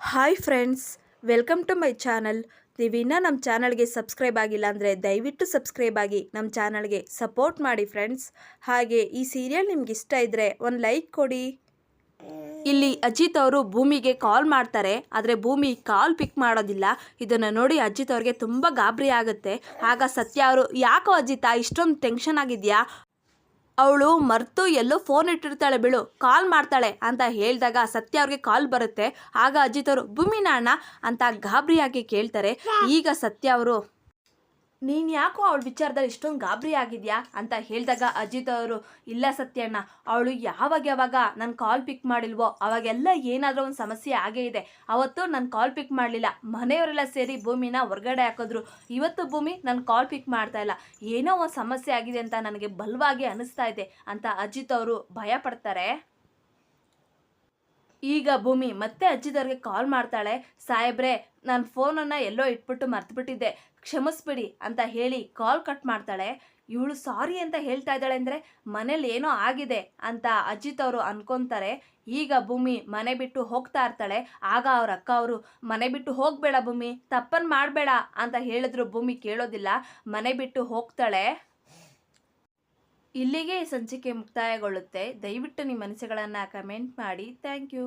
Hi friends, welcome to my channel. ನೀವಿನ್ನ ನಮ್ಮ ಚಾನಲ್ಗೆ subscribe ಆಗಿಲ್ಲ ಅಂದರೆ ದಯವಿಟ್ಟು ಸಬ್ಸ್ಕ್ರೈಬ್ ಆಗಿ ನಮ್ಮ ಚಾನಲ್ಗೆ ಸಪೋರ್ಟ್ ಮಾಡಿ ಫ್ರೆಂಡ್ಸ್. ಹಾಗೆ ಈ ಸೀರಿಯಲ್ ನಿಮ್ಗೆ ಇಷ್ಟ ಇದ್ದರೆ ಒಂದು ಲೈಕ್ ಕೊಡಿ. ಇಲ್ಲಿ ಅಜಿತ್ ಅವರು ಭೂಮಿಗೆ ಕಾಲ್ ಮಾಡ್ತಾರೆ, ಆದರೆ ಭೂಮಿ ಕಾಲ್ ಪಿಕ್ ಮಾಡೋದಿಲ್ಲ. ಇದನ್ನು ನೋಡಿ ಅಜಿತ್ ಅವ್ರಿಗೆ ತುಂಬ ಗಾಬರಿ ಆಗುತ್ತೆ. ಆಗ ಸತ್ಯ ಅವರು, ಯಾಕೋ ಅಜಿತ, ಇಷ್ಟೊಂದು ಟೆನ್ಷನ್ ಆಗಿದೆಯಾ? ಅವಳು ಮರ್ತು ಎಲ್ಲೋ ಫೋನ್ ಇಟ್ಟಿರ್ತಾಳೆ ಬಿಳು ಕಾಲ್ ಮಾಡ್ತಾಳೆ ಅಂತ ಹೇಳಿದಾಗ ಸತ್ಯ ಅವ್ರಿಗೆ ಕಾಲ್ ಬರುತ್ತೆ. ಆಗ ಅಜಿತ್ ಅವರು ಭೂಮಿನಾಣ ಅಂತ ಗಾಬರಿಯಾಗಿ ಕೇಳ್ತಾರೆ. ಈಗ ಸತ್ಯ ಅವರು ನೀನು ಯಾಕೋ ಅವಳ ವಿಚಾರದಲ್ಲಿ ಇಷ್ಟೊಂದು ಗಾಬರಿ ಆಗಿದ್ಯಾ ಅಂತ ಹೇಳಿದಾಗ ಅಜಿತ್ ಅವರು, ಇಲ್ಲ ಸತ್ಯಣ್ಣ, ಅವಳು ಯಾವಾಗ ಯಾವಾಗ ನನ್ನ ಕಾಲ್ ಪಿಕ್ ಮಾಡಿಲ್ವೋ, ಅವಾಗೆಲ್ಲ ಏನಾದರೂ ಒಂದು ಸಮಸ್ಯೆ ಆಗೇ ಇದೆ. ಅವತ್ತು ನನ್ನ ಕಾಲ್ ಪಿಕ್ ಮಾಡಲಿಲ್ಲ. ಮನೆಯವರೆಲ್ಲ ಸೇರಿ ಭೂಮಿನ ಹೊರಗಡೆ ಹಾಕಿದ್ರು. ಇವತ್ತು ಭೂಮಿ ನನ್ನ ಕಾಲ್ ಪಿಕ್ ಮಾಡ್ತಾ ಇಲ್ಲ. ಏನೋ ಒಂದು ಸಮಸ್ಯೆ ಆಗಿದೆ ಅಂತ ನನಗೆ ಬಲವಾಗಿ ಅನಿಸ್ತಾ ಇದೆ ಅಂತ ಅಜಿತ್ ಅವರು ಭಯ ಈಗ ಭೂಮಿ ಮತ್ತೆ ಅಜ್ಜಿದವ್ರಿಗೆ ಕಾಲ್ ಮಾಡ್ತಾಳೆ, ಸಾಹೇಬ್ರೆ, ನಾನು ಫೋನನ್ನು ಎಲ್ಲೋ ಇಟ್ಬಿಟ್ಟು ಮರ್ತುಬಿಟ್ಟಿದ್ದೆ, ಕ್ಷಮಿಸ್ಬಿಡಿ ಅಂತ ಹೇಳಿ ಕಾಲ್ ಕಟ್ ಮಾಡ್ತಾಳೆ. ಇವಳು ಸಾರಿ ಅಂತ ಹೇಳ್ತಾ ಇದ್ದಾಳೆ ಅಂದರೆ ಮನೇಲಿ ಏನೋ ಆಗಿದೆ ಅಂತ ಅಜ್ಜಿತವರು ಅವರು ಈಗ ಭೂಮಿ ಮನೆ ಬಿಟ್ಟು ಹೋಗ್ತಾ ಇರ್ತಾಳೆ. ಆಗ ಅವ್ರ ಅಕ್ಕ ಅವರು, ಮನೆ ಬಿಟ್ಟು ಹೋಗಬೇಡ ಭೂಮಿ ತಪ್ಪನ್ನು ಮಾಡಬೇಡ ಅಂತ ಹೇಳಿದ್ರು ಭೂಮಿ ಕೇಳೋದಿಲ್ಲ. ಮನೆ ಬಿಟ್ಟು ಹೋಗ್ತಾಳೆ. ಇಲ್ಲಿಗೆ ಸಂಚಿಕೆ ಮುಕ್ತಾಯಗೊಳ್ಳುತ್ತೆ. ದಯವಿಟ್ಟು ನಿಮ್ಮ ಅನಿಸಿಕೆಗಳನ್ನು ಕಮೆಂಟ್ ಮಾಡಿ. Thank you